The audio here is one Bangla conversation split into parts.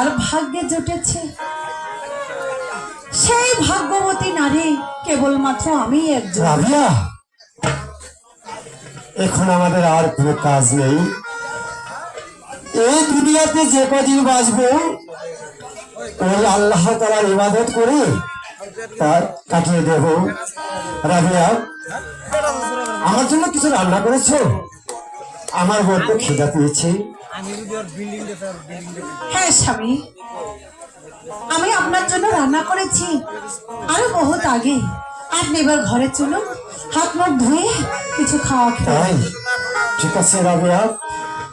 যার ভাগ্যে জুটেছে। সেই ভাগ্যবতী নারী কেবলমাত্র আমি একজন। এখন আমাদের আর কোনো কাজ নেই। এই দুনিয়াতে যে কদিন বাঁচবো, ওই আল্লাহ তালার ইবাদত করে তার কাটিয়ে দেব। রাবিয়া, আমার জন্য কিছু রান্না করেছ? আমার বড্ড খিদা পেয়েছে। হ্যাঁ স্বামী। আমি আপনার জন্য রান্না করেছি। আরও বহুত আগে। আপনি এবার ঘরে চলুন। হাত মুখ ধুয়ে কিছু খাওয়া খেয়ে তাই? ঠিক আছে রাবিয়া।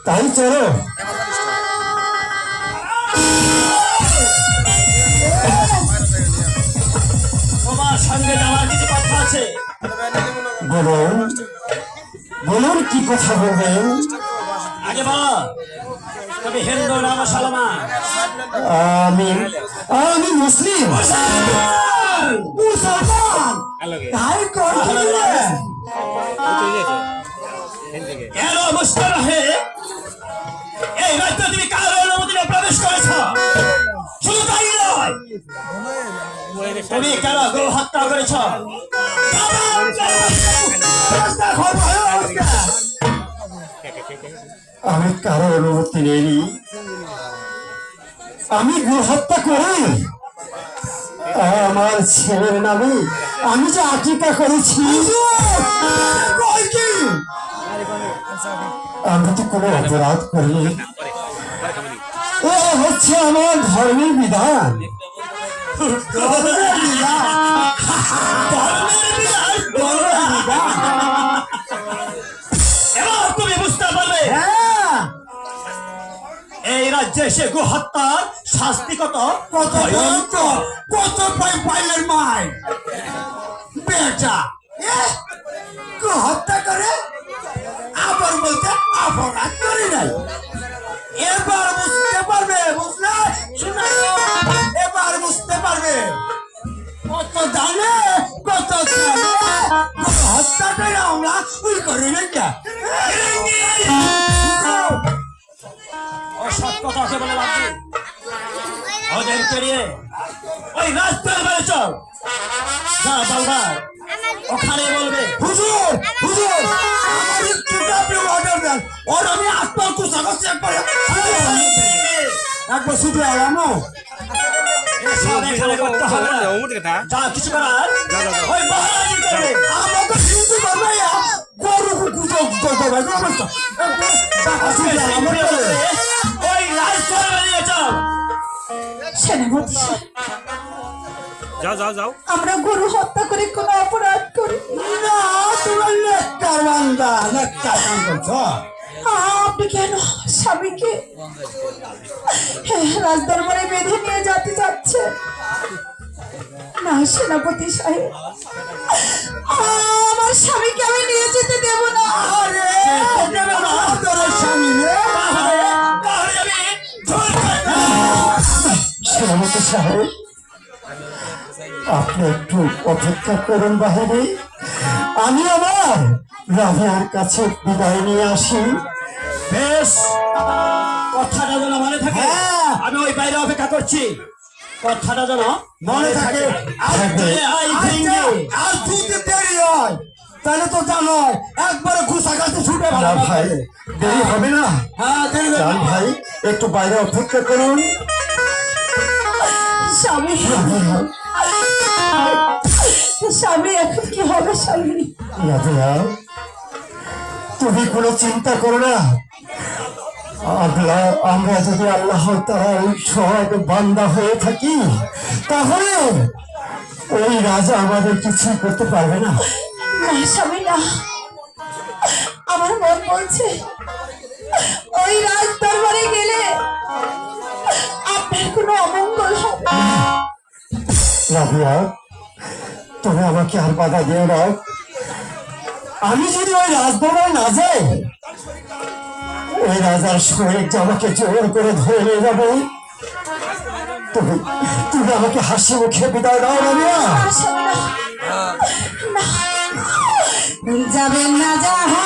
তাই চলো। তোমার সঙ্গে আমার কিছু কথা আছে বলুন। বলুন কি কথা বলবেন? আগে বল। তুমি হিন্দু না মুসলমান। আমি আমি মুসলিম। মুসলমান। তাই কেন মুসলিম হয়ে এই রাজ্যে তুমি কার অনুমতি প্রবেশ করেছ? শুধু তাই নয়। তুমি কেন গো হত্যা করেছ? আমি কারও অনুমতি নেইনি। আমি গো হত্যা করি। আমার ছেলের নামে আমি যে আকিকা করেছি আমি তো কোনো অপরাধ করিনি। এ হচ্ছে আমার ধর্মের বিধান। রাজ্যে সে গো হত্যার শাস্তি কত? কত। কত পাই পাইলের মাই বেটা গো হত্যা করে? আবার বলতে অপরাধ করি নাই। এবার বুঝতে ওদেরকে নিয়ে ওই রাস্তার বাড়ি চল যা বলবার ওখানে বলবে হুজুর হুজুর আমার একটু আপনি অর্ডার দেন ওর আমি আত্মা কুসা করছি একবারে একবার শুধু আরামো এসব এখানে করতে হবে যা কিছু করার ওই মহারাজি করবে আমাকে কিন্তু বানাইয়া গরু কুকুর করতে হবে সমস্যা আজকে সিংহে বলবে, ওই রাজঘর বানিয়ে চল সেনাপতি। যাও যাও যাও। আমরা গরু হত্যা করে কোনো অপরাধ করি। না তোমার নেকটার বান্দা নেকটার কাম করছ আপনি কেন স্বামীকে রাজদরবারে বেঁধে নিয়ে যেতে যাচ্ছে না সেনাপতি সাহেব। সেনাপতি সাহেব আপনি একটু অপেক্ষা করুন বাহিরে। আমি আমার রাভিয়ার কাছে বিদায় নিয়ে আসি। বেশ কথাটা যেন মনে থাকে হ্যাঁ। আমি ওই বাইরে অপেক্ষা করছি। কথাটা যেন মনে থাকে। আর। আর দুধে দেরি হয়। তাহলে তো জানো একবারে ঘুষা ছুটে ভালো ভাই দেরি হবে না। হ্যাঁ দেরি ভাই একটু বাইরে অপেক্ষা করুন। স্বামী স্বামী এখন কি হবে স্বামী? তুমি কোনো চিন্তা করো না। আমরা আমরা যদি আল্লাহ তার বান্দা হয়ে থাকি তাহলে ওই রাজা আমাদের কিছুই করতে পারবে না। না স্বামী না। আমার মন বলছে ওই রাজ দরবারে গেলে আপনার কোনো অমঙ্গল রাবিয়া তুমি আমাকে আর বাধা দিও না। আমি যদি ওই রাজদরবারে না যাই ওই রাজার শরীর আমাকে জোর করে ধরে নিয়ে যাবে। তুমি তুমি আমাকে হাসি মুখে বিদায় দাও রাবিয়া। যাবেন না যাহা।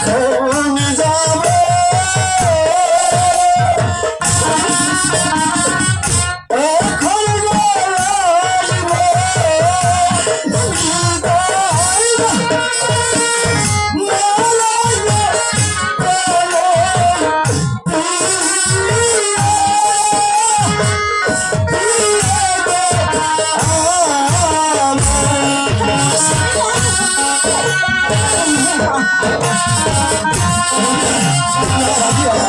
এখন Thank you.